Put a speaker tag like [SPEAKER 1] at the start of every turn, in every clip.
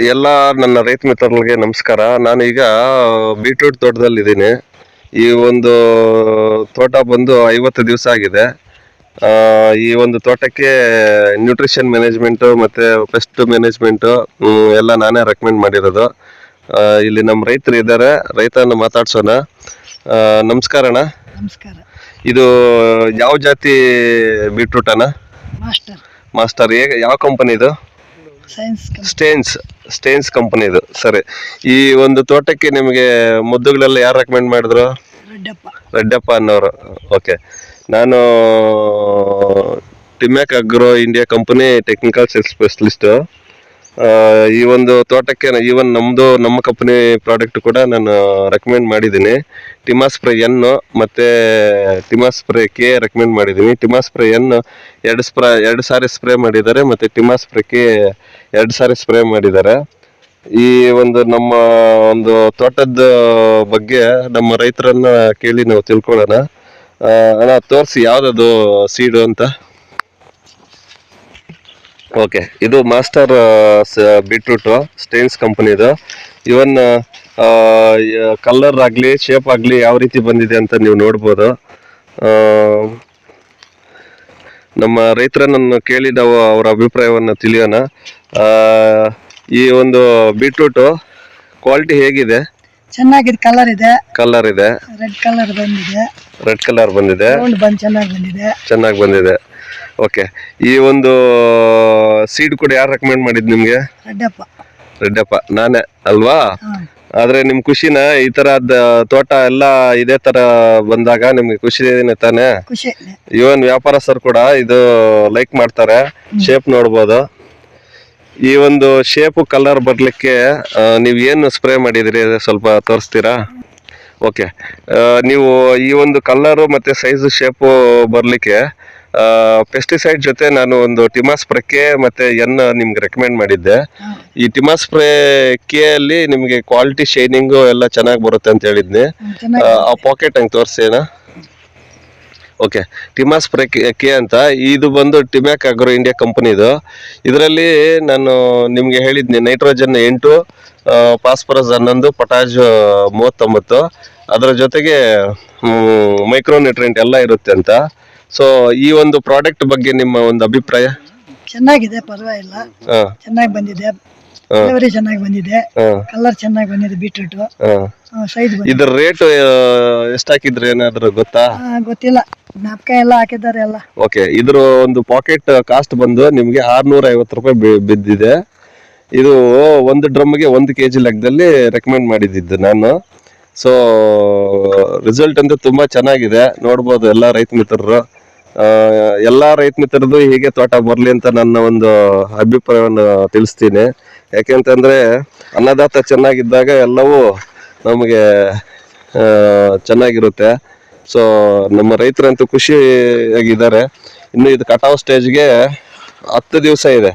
[SPEAKER 1] ಎಲ್ಲ ನನ್ನ ರೈತ ಮಿತ್ರರಿಗೆ ನಮಸ್ಕಾರ. ನಾನು ಈಗ ಬೀಟ್ರೂಟ್ ತೋಟದಲ್ಲಿದ್ದೀನಿ. ಈ ಒಂದು ತೋಟ ಬಂದು ಐವತ್ತು ದಿವಸ ಆಗಿದೆ. ಈ ಒಂದು ತೋಟಕ್ಕೆ ನ್ಯೂಟ್ರಿಷನ್ ಮ್ಯಾನೇಜ್ಮೆಂಟು ಮತ್ತು ಪೆಸ್ಟ್ ಮ್ಯಾನೇಜ್ಮೆಂಟು ಎಲ್ಲ ನಾನೇ ರೆಕಮೆಂಡ್ ಮಾಡಿರೋದು. ಇಲ್ಲಿ ನಮ್ಮ ರೈತರು ಇದ್ದಾರೆ. ರೈತನ ಮಾತಾಡ್ಸೋಣ. ನಮಸ್ಕಾರ ಅಣ್ಣ.
[SPEAKER 2] ನಮಸ್ಕಾರ.
[SPEAKER 1] ಇದು ಯಾವ ಜಾತಿ ಬೀಟ್ರೂಟ್ ಅಣ್ಣ?
[SPEAKER 2] ಮಾಸ್ಟರ್
[SPEAKER 1] ಮಾಸ್ಟರ್ ಹೇಗೆ ಯಾವ ಕಂಪನಿ ಇದು?
[SPEAKER 2] ಸೈನ್ಸ್
[SPEAKER 1] ಸ್ಟೇನ್ಸ್ ಕಂಪನಿ ಇದು. ಸರಿ. ಈ ಒಂದು ತೋಟಕ್ಕೆ ನಿಮಗೆ ಮುದ್ದುಗಳೆಲ್ಲ ಯಾರು ರೆಕಮೆಂಡ್ ಮಾಡಿದ್ರು?
[SPEAKER 2] ರೆಡ್ಡಪ್ಪ.
[SPEAKER 1] ರೆಡ್ಡಪ್ಪ ಅನ್ನೋರು. ಓಕೆ ನಾನು Timac agro India company technical sales specialist ಈ ಒಂದು ತೋಟಕ್ಕೆ ಈವನ್ ನಮ್ಮದು ನಮ್ಮ ಕಂಪನಿ ಪ್ರಾಡಕ್ಟ್ ಕೂಡ ನಾನು ರೆಕಮೆಂಡ್ ಮಾಡಿದ್ದೀನಿ. ಟಿಮಾ ಸ್ಪ್ರೇ ಎನ್ನು ಮತ್ತು ಟಿಮಾ ಸ್ಪ್ರೇ ಕೆ ರೆಕಮೆಂಡ್ ಮಾಡಿದ್ದೀನಿ. ಟಿಮಾ ಸ್ಪ್ರೇ ಎನ್ನು ಎರಡು ಸ್ಪ್ರೇ ಎರಡು ಸಾರಿ ಸ್ಪ್ರೇ ಮಾಡಿದ್ದಾರೆ. ಮತ್ತು ಟಿಮಾ ಸ್ಪ್ರೇ ಕೆ ಎರಡು ಸಾರಿ ಸ್ಪ್ರೇ ಮಾಡಿದ್ದಾರೆ. ಈ ಒಂದು ನಮ್ಮ ಒಂದು ತೋಟದ ಬಗ್ಗೆ ನಮ್ಮ ರೈತರನ್ನ ಕೇಳಿ ನಾವು ತಿಳ್ಕೊಳ್ಳೋಣ. ಅಣ್ಣ ತೋರಿಸಿ ಯಾವ್ದದು ಸೀಡು ಅಂತ? ಓಕೆ ಇದು ಮಾಸ್ಟರ್ ಬೀಟ್ರೂಟು ಸ್ಟೇನ್ಸ್ ಕಂಪನಿದು ಇವನ್ ಕಲ್ಲರ್ ಆಗಲಿ ಶೇಪ್ ಆಗಲಿ ಯಾವ ರೀತಿ ಬಂದಿದೆ ಅಂತ ನೀವು ನೋಡ್ಬೋದು. ನಮ್ಮ ರೈತರನ್ನು ಕೇಳಿ ನಾವು ಅವರ ಅಭಿಪ್ರಾಯವನ್ನು ತಿಳಿಯೋಣ. ಈ ಒಂದು ಬೀಟ್ರೂಟ್ ಕ್ವಾಲಿಟಿ ಹೇಗಿದೆ?
[SPEAKER 2] ಚೆನ್ನಾಗಿದೆ ಕಲರ್ ಇದೆ.
[SPEAKER 1] ಕಲರ್ ಇದೆ.
[SPEAKER 2] ರೆಡ್ ಕಲರ್ ಬಂದಿದೆ.
[SPEAKER 1] ರೆಡ್ ಕಲರ್ ಬಂದಿದೆ.
[SPEAKER 2] ಬಂದ್ ಚೆನ್ನಾಗಿ ಬಂದಿದೆ.
[SPEAKER 1] ಚೆನ್ನಾಗಿ ಬಂದಿದೆ. ಓಕೆ ಈ ಒಂದು ಸೀಡ್ ಕೂಡ ಯಾರು ರೆಕಮೆಂಡ್ ಮಾಡಿದ್ ನಿಮ್ಗೆ?
[SPEAKER 2] ರೆಡ್ಡಪ್ಪ.
[SPEAKER 1] ರೆಡ್ಡಪ್ಪ. ನಾನೇ ಅಲ್ವಾ? ಆದ್ರೆ ನಿಮ್ ಖುಷಿನ ಈ ತರದ್ ತೋಟ ಎಲ್ಲ ಇದೇ ತರ ಬಂದಾಗ ನಿಮ್ಗೆ ಖುಷಿ ತಾನೆ? ಇವನ್ ವ್ಯಾಪಾರಸ್ಥರು ಕೂಡ ಇದು ಲೈಕ್ ಮಾಡ್ತಾರೆ. ಶೇಪ್ ನೋಡ್ಬೋದು. ಈ ಒಂದು ಶೇಪ್ ಕಲರ್ ಬರ್ಲಿಕ್ಕೆ ನೀವು ಏನು ಸ್ಪ್ರೇ ಮಾಡಿದ್ರಿ? ಸ್ವಲ್ಪ ತೋರಿಸ್ತೀರಾ? ಓಕೆ ನೀವು ಈ ಒಂದು ಕಲ್ಲರು ಮತ್ತು ಸೈಜ್ ಶೇಪು ಬರಲಿಕ್ಕೆ ಪೆಸ್ಟಿಸೈಡ್ ಜೊತೆ ನಾನು ಒಂದು ಟಿಮಾ ಸ್ಪ್ರೇಕ್ಕೆ ಮತ್ತೆ ಎನ್ ನಿಮ್ಗೆ ರೆಕಮೆಂಡ್ ಮಾಡಿದ್ದೆ. ಈ ಟಿಮಾ ಸ್ಪ್ರೇ ಕೆ ಅಲ್ಲಿ ನಿಮಗೆ ಕ್ವಾಲಿಟಿ ಶೈನಿಂಗು ಎಲ್ಲ ಚೆನ್ನಾಗಿ ಬರುತ್ತೆ ಅಂತ ಹೇಳಿದ್ನಿ. ಆ, ಪಾಕೆಟ್ ಹಂಗೆ ತೋರಿಸೇನ ಓಕೆ. ಟಿಮಾಸ್ ಸ್ಪ್ರೇ ಕೆ ಅಂತ ಇದು ಬಂದು ಟಿಮ್ಯಾಕ್ ಅಗ್ರೋ ಇಂಡಿಯಾ ಕಂಪನಿದು ಇದರಲ್ಲಿ ನಾನು ನಿಮಗೆ ಹೇಳಿದ್ನಿ ನೈಟ್ರೋಜನ್ ಎಂಟು ಫಾಸ್ಫರಸ್ ಹನ್ನೊಂದು ಪೊಟ್ಯಾಶ್ ಮೂವತ್ತೊಂಬತ್ತು. ಅದರ ಜೊತೆಗೆ ಮೈಕ್ರೋ ನ್ಯೂಟ್ರೆಂಟ್ ಎಲ್ಲ ಇರುತ್ತೆ ಅಂತ. ಸೊ ಈ ಒಂದು ಪ್ರಾಡಕ್ಟ್ ಬಗ್ಗೆ ನಿಮ್ಮ ಒಂದು ಅಭಿಪ್ರಾಯ?
[SPEAKER 2] ಚೆನ್ನಾಗಿದೆ ಪರವಾಗಿಲ್ಲ.
[SPEAKER 1] ಹಾಂ.
[SPEAKER 2] ಚೆನ್ನಾಗಿ ಬಂದಿದೆ. ಇಳುವರಿ ಚೆನ್ನಾಗಿ ಬಂದಿದೆ. ಕಲರ್ ಚೆನ್ನಾಗಿ ಬಂದಿದೆ ಬೀಟ್ರೂಟ್ ಸೈಜ್ ಬಂದಿದೆ.
[SPEAKER 1] ರೇಟ್ ಎಷ್ಟು ಹಾಕಿದ್ರೆ ಏನಾದರೂ ಗೊತ್ತಾ?
[SPEAKER 2] ಗೊತ್ತಿಲ್ಲ. ಜ್ಞಾಪಕ ಎಲ್ಲ ಹಾಕಿದ್ದಾರೆ ಎಲ್ಲ.
[SPEAKER 1] ಓಕೆ ಇದ್ರ ಒಂದು ಪಾಕೆಟ್ ಕಾಸ್ಟ್ ಬಂದು ನಿಮಗೆ ಆರ್ನೂರ ಐವತ್ತು ರೂಪಾಯಿ ಬಿದ್ದಿದೆ. ಇದು ಒಂದು ಡ್ರಮ್ಗೆ ಒಂದು ಕೆ ಜಿ ಲೆಕ್ಕದಲ್ಲಿ ರೆಕಮೆಂಡ್ ಮಾಡಿದ್ದು ನಾನು. ಸೊ ರಿಸಲ್ಟ್ ಅಂತೂ ತುಂಬಾ ಚೆನ್ನಾಗಿದೆ. ನೋಡ್ಬೋದು ಎಲ್ಲ ರೈತ ಮಿತ್ರರು. ಎಲ್ಲ ರೈತ ಮಿತ್ರರದು ಹೀಗೆ ತೋಟ ಬರಲಿ ಅಂತ ನನ್ನ ಒಂದು ಅಭಿಪ್ರಾಯವನ್ನು ತಿಳಿಸ್ತೀನಿ. ಯಾಕೆಂತಂದ್ರೆ ಅನ್ನದಾತ ಚೆನ್ನಾಗಿದ್ದಾಗ ಎಲ್ಲವೂ ನಮಗೆ ಚೆನ್ನಾಗಿರುತ್ತೆ. ಸೊ ನಮ್ಮ ರೈತರಂತೂ ಖುಷಿಯಾಗಿದ್ದಾರೆ. ಇನ್ನು ಇದು ಕಟಾವ್ ಸ್ಟೇಜ್ಗೆ ಹತ್ತು ದಿವಸ ಇದೆ.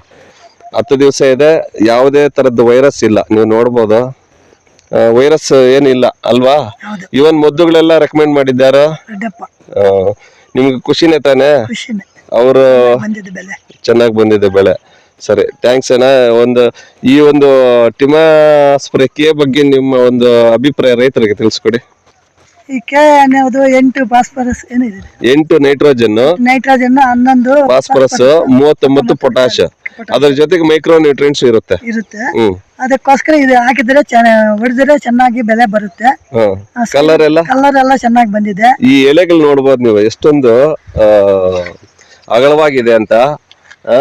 [SPEAKER 1] ಹತ್ತು ದಿವಸ ಇದೆ. ಯಾವುದೇ ಥರದ್ದು ವೈರಸ್ ಇಲ್ಲ. ನೀವು ನೋಡ್ಬೋದು. ವೈರಸ್ ಏನಿಲ್ಲ ಅಲ್ವಾ? ಇವನ್ ಮದ್ದುಗಳೆಲ್ಲ ರೆಕಮೆಂಡ್ ಮಾಡಿದ್ದಾರೆ? ನಿಮ್ಗೆ ಖುಷಿನೇ ತಾನೆ? ಅವರು ಚೆನ್ನಾಗಿ ಬಂದಿದೆ ಬೆಳೆ ಸರಿ ಥ್ಯಾಂಕ್ಸ್ ಅಣ್ಣ. ಒಂದು ಈ ಒಂದು ಟಿಮ ಸ್ಪ್ರೇ ಕೆ ಬಗ್ಗೆ ನಿಮ್ಮ ಒಂದು ಅಭಿಪ್ರಾಯ ರೈತರಿಗೆ ತಿಳಿಸ್ಕೊಡಿ.
[SPEAKER 2] ಈ ಕೆ ಅನ್ನೋದು ಎಂಟು ಫಾಸ್ಫರಸ್ ಏನಿದೆ
[SPEAKER 1] ಎಂಟು ನೈಟ್ರೋಜನ್
[SPEAKER 2] ನೈಟ್ರೋಜನ್ ಹನ್ನೊಂದು
[SPEAKER 1] ಫಾಸ್ಫರಸ್ ಮೂವತ್ತೊಂಬತ್ತು ಪೊಟ್ಯಾಶ್ ಅದ್ರ ಜೊತೆಗೆ ಮೈಕ್ರೋ ನ್ಯೂಟ್ರಿಯೆಂಟ್ಸ್ ಇರುತ್ತೆ.
[SPEAKER 2] ಇರುತ್ತೆ.
[SPEAKER 1] ಹ್ಮ್.
[SPEAKER 2] ಅದಕ್ಕೋಸ್ಕರ ಇದು ಹಾಕಿದ್ರೆ ಹೊಡೆದ್ರೆ ಚೆನ್ನಾಗಿ ಬೆಲೆ ಬರುತ್ತೆ.
[SPEAKER 1] ಕಲರ್ ಎಲ್ಲ?
[SPEAKER 2] ಕಲರ್ ಎಲ್ಲ ಚೆನ್ನಾಗಿ ಬಂದಿದೆ.
[SPEAKER 1] ಈ ಎಲೆಗಳು ನೋಡ್ಬೋದು ನೀವು ಎಷ್ಟೊಂದು ಅಗಲವಾಗಿದೆ ಅಂತ ಆ?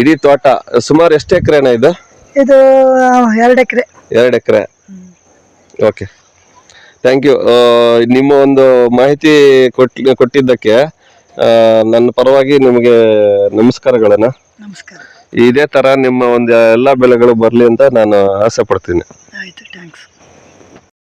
[SPEAKER 1] ಇಡೀ ತೋಟ ಸುಮಾರು ಎಷ್ಟು ಎಕರೆನ ಇದು?
[SPEAKER 2] ಇದು ಎರಡು ಎಕರೆ.
[SPEAKER 1] ಎರಡು ಎಕರೆ. ಓಕೆ. ಥ್ಯಾಂಕ್ ಯು ನಿಮ್ಮ ಒಂದು ಮಾಹಿತಿ ಕೊಟ್ ಕೊಟ್ಟಿದ್ದಕ್ಕೆ ನನ್ನ ಪರವಾಗಿ ನಿಮಗೆ ನಮಸ್ಕಾರಗಳನ್ನ.
[SPEAKER 2] ನಮಸ್ಕಾರ.
[SPEAKER 1] ಇದೇ ತರ ನಿಮ್ಮ ಒಂದು ಎಲ್ಲ ಬೆಳೆಗಳು ಬರಲಿ ಅಂತ ನಾನು ಆಸೆ ಪಡ್ತೀನಿ.
[SPEAKER 2] ಆಯ್ತು ಥ್ಯಾಂಕ್ಸ್